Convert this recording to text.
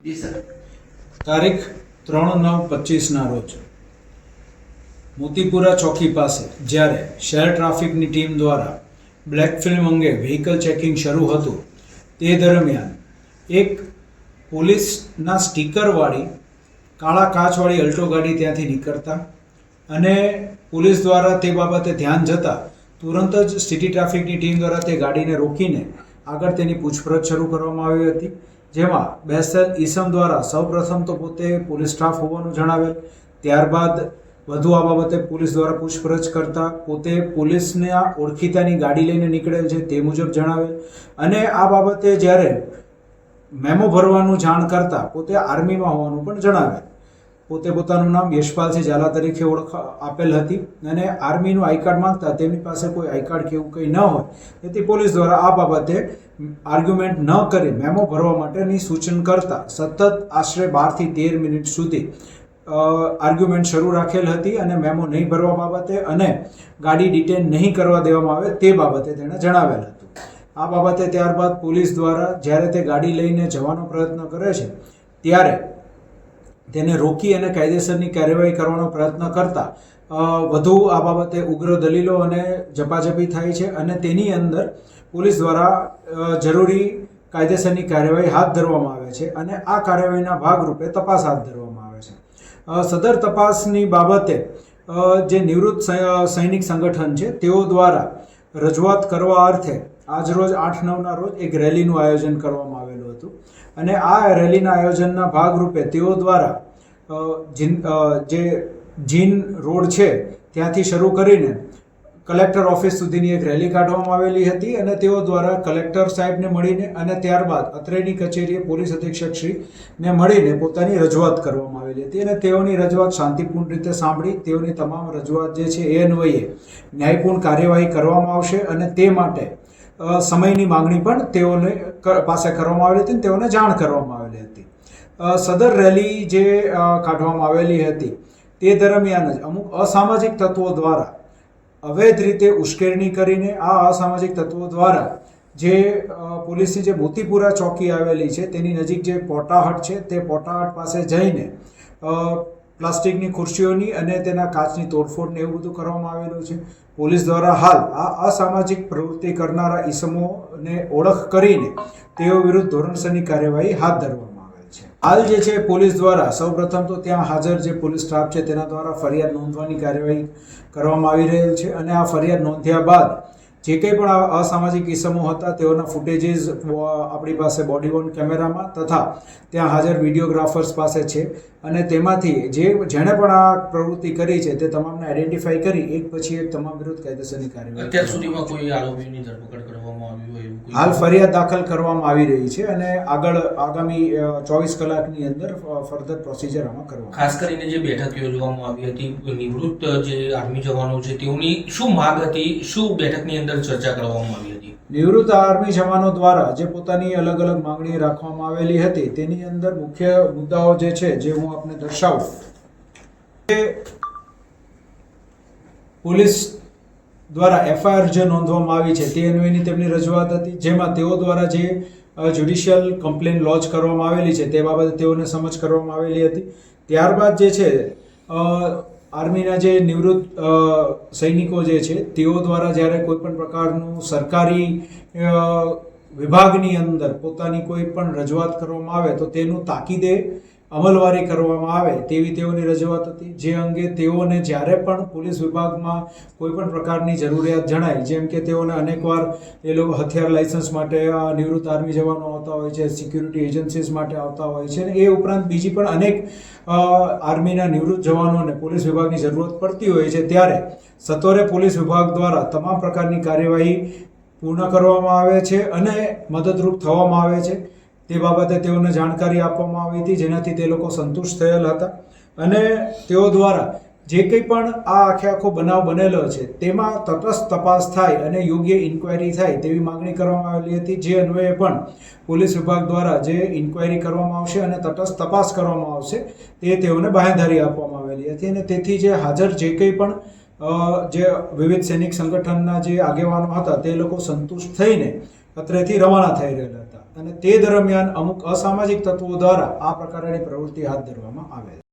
તારીખ ત્રણ નવ પચીસના રોજ મોતીપુરા ચોકી પાસે જ્યારે શહેર ટ્રાફિકની ટીમ દ્વારા બ્લેક ફિલ્મ અંગે વ્હીકલ ચેકિંગ શરૂ હતું, તે દરમિયાન એક પોલીસના સ્ટીકરવાળી કાળા કાચવાળી અલ્ટો ગાડી ત્યાંથી નીકળતા અને પોલીસ દ્વારા તે બાબતે ધ્યાન જતાં તુરંત જ સિટી ટ્રાફિકની ટીમ દ્વારા તે ગાડીને રોકીને આગળ તેની પૂછપરછ શરૂ કરવામાં આવી હતી. જેમાં બેસેલ ઈસમ દ્વારા સૌપ્રથમ તો પોતે પોલીસ સ્ટાફ હોવાનું જણાવેલ, ત્યારબાદ વધુ આ બાબતે પોલીસ દ્વારા પૂછપરછ કરતા પોતે પોલીસના ઓળખીતાની ગાડી લઈને નીકળેલ છે તે મુજબ જણાવેલ. અને આ બાબતે જ્યારે મેમો ભરવાનું જાણ કરતા પોતે આર્મીમાં હોવાનું પણ જણાવેલ. પોતે પોતાનું નામ યશપાલસિંહ ઝાલા તરીકે ઓળખ આપેલ હતી અને આર્મીનું આઈ કાર્ડ માંગતા તેમની પાસે કોઈ આઈ કાર્ડ કે એવું કંઈ ન હોય. તેથી પોલીસ દ્વારા આ બાબતે આર્ગ્યુમેન્ટ ન કરી મેમો ભરવા માટેની સૂચન કરતા સતત આશરે બારથી તેર મિનિટ સુધી આર્ગ્યુમેન્ટ શરૂ રાખેલ હતી અને મેમો નહીં ભરવા બાબતે અને ગાડી ડિટેન નહીં કરવા દેવામાં આવે તે બાબતે તેણે જણાવેલ હતું. આ બાબતે ત્યારબાદ પોલીસ દ્વારા જ્યારે તે ગાડી લઈને જવાનો પ્રયત્ન કરે છે, ત્યારે તેને રોકી અને કાયદેસરની કાર્યવાહી કરવાનો પ્રયત્ન કરતા વધુ આ બાબતે ઉગ્ર દલીલો અને ઝપાઝપી થાય છે અને તેની અંદર પોલીસ દ્વારા જરૂરી કાયદેસરની કાર્યવાહી હાથ ધરવામાં આવે છે અને આ કાર્યવાહીના ભાગરૂપે તપાસ હાથ ધરવામાં આવે છે. સદર તપાસની બાબતે જે નિવૃત્ત સૈનિક સંગઠન છે તેઓ દ્વારા રજૂઆત કરવા અર્થે આજરોજ આઠ નવના રોજ એક રેલીનું આયોજન કરવામાં આવેલું હતું. અને આ રેલીના આયોજનના ભાગરૂપે તેઓ દ્વારા જે જીન રોડ છે, ત્યાંથી શરૂ કરીને કલેક્ટર ઓફિસ સુધીની એક રેલી કાઢવામાં આવેલી હતી અને તેઓ દ્વારા કલેક્ટર સાહેબને મળીને અને ત્યારબાદ અત્રેની કચેરીએ પોલીસ અધિક્ષક મળીને પોતાની રજૂઆત કરવામાં આવેલી હતી અને તેઓની રજૂઆત શાંતિપૂર્ણ રીતે સાંભળી તેઓની તમામ રજૂઆત જે છે એ અન્વયે ન્યાયપૂર્ણ કાર્યવાહી કરવામાં આવશે અને તે માટે સમયની માંગણી પણ તેઓને પાસે કરવામાં આવેલી હતી અને તેઓને જાણ કરવામાં આવેલી હતી. સદર રેલી જે કાઢવામાં આવેલી હતી તે દરમિયાન જ અમુક અસામાજિક તત્વો દ્વારા અવૈધ રીતે ઉશ્કેરણી કરીને આ અસામાજિક તત્વો દ્વારા જે પોલીસની જે મોતીપુરા ચોકી આવેલી છે, તેની નજીક જે પોટાહટ છે, તે પોટાહટ પાસે જઈને પ્લાસ્ટિકની ખુરશીઓની અને તેના કાચની તોડફોડને એવું બધું કરવામાં આવેલું છે. પોલીસ દ્વારા હાલ આ અસામાજિક પ્રવૃત્તિ કરનારા ઈસમોને ઓળખ કરીને તેઓ વિરુદ્ધ ધોરણસરની કાર્યવાહી હાથ ધરવામાં હાલ જે છે પોલીસ દ્વારા સૌપ્રથમ તો ત્યાં હાજર જે પોલીસ સ્ટાફ છે તેના દ્વારા ફરિયાદ નોંધવાની કાર્યવાહી કરવામાં આવી રહેલ છે અને આ ફરિયાદ નોંધ્યા બાદ જે કંઈ પણ આ અસામાજિક ઇસમો હતા તેઓના ફૂટેજીસ આપણી પાસે બોડી વોર્ન કેમેરામાં તથા ત્યાં હાજર વિડીયોગ્રાફર્સ પાસે છે અને તેમાંથી જે જેણે પણ આ પ્રવૃત્તિ કરી છે તે તમામને આઈડેન્ટિફાઈ કરી એક પછી એક તમામ વિરુદ્ધ કાયદેસરની કાર્યવાહી અત્યાર સુધીમાં કોઈ આરોપીની ધરપકડ કરવામાં આવી હોય એવું કોઈ હાલ ફરિયાદ દાખલ કરવામાં આવી રહી છે અને આગળ આગામી ચોવીસ કલાકની અંદર ફર્ધર પ્રોસિજર આમાં કરવા ખાસ કરીને જે બેઠક યોજવામાં આવી હતી નિવૃત્ત જે આર્મી જવાનો છે તેઓની શું માંગ હતી શું બેઠકની અંદર ચર્ચા કરવામાં આવી હતી? નિવૃત્ત આર્મી જવાનો દ્વારા જે પોતાની અલગ અલગ માંગણી રાખવામાં આવેલી હતી તેની અંદર મુખ્ય મુદ્દાઓ જે છે જે હું આપને દર્શાવું. પોલીસ દ્વારા એફઆઈઆર જે નોંધવામાં આવી છે તે અન્વયની તેમની રજૂઆત હતી, જેમાં તેઓ દ્વારા જે જ્યુડિશિયલ કમ્પ્લેન લોન્ચ કરવામાં આવેલી છે તે બાબતે તેઓને સમજ કરવામાં આવેલી હતી. ત્યારબાદ જે છે આર્મીના જે નિવૃત્ત સૈનિકો જે છે તેઓ દ્વારા જ્યારે કોઈપણ પ્રકારનું સરકારી વિભાગની અંદર પોતાની કોઈ પણ રજૂઆત કરવામાં આવે તો તેનું તાકીદે અમલવારી કરવામાં આવે તેવી તેઓની રજૂઆત હતી. જે અંગે તેઓને જ્યારે પણ પોલીસ વિભાગમાં કોઈ પણ પ્રકારની જરૂરિયાત જણાય, જેમ કે તેઓને અનેકવાર એ લોકો હથિયાર લાયસન્સ માટે નિવૃત્ત આર્મી જવાનો આવતા હોય છે, સિક્યુરિટી એજન્સીસ માટે આવતા હોય છે અને એ ઉપરાંત બીજી પણ અનેક આર્મીના નિવૃત્ત જવાનોને પોલીસ વિભાગની જરૂરત પડતી હોય છે. ત્યારે સત્વરે પોલીસ વિભાગ દ્વારા તમામ પ્રકારની કાર્યવાહી પૂર્ણ કરવામાં આવે છે અને મદદરૂપ થવામાં આવે છે. તે બાબતે તેઓને જાણકારી આપવામાં આવી હતી, જેનાથી તે લોકો સંતુષ્ટ થયેલ હતા. અને તેઓ દ્વારા જે કંઈ પણ આ આખે આખો બનાવ બનેલો છે, તેમાં તટસ્થ તપાસ થાય અને યોગ્ય ઇન્ક્વાયરી થાય તેવી માંગણી કરવામાં આવેલી હતી. જે અન્વયે પણ પોલીસ વિભાગ દ્વારા જે ઇન્ક્વાયરી કરવામાં આવશે અને તટસ્થ તપાસ કરવામાં આવશે, તે તેઓને બાહેંધરી આપવામાં આવેલી હતી. અને તેથી જે હાજર જે કંઈ પણ જે વિવિધ સૈનિક સંગઠનના જે આગેવાનો હતા, તે લોકો સંતુષ્ટ થઈને અત્રેથી રવાના થઈ રહેલા હતા. અને તે દરમિયાન અમુક અસામાજિક તત્વો દ્વારા આ પ્રકારની પ્રવૃત્તિ હાથ ધરવામાં આવેલ